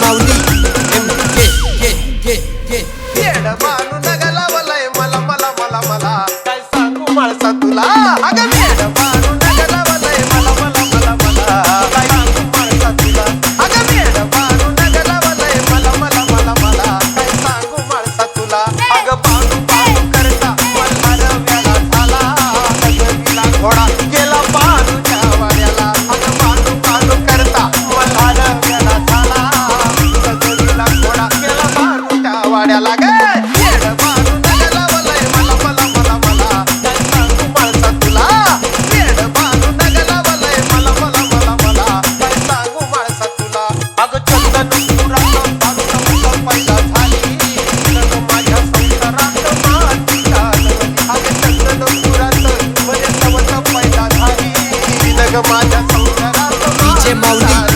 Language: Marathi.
माऊली. एम के मला मला मला मला. काय सांगू माणसा तुला? अगं येड माझ्या संसारात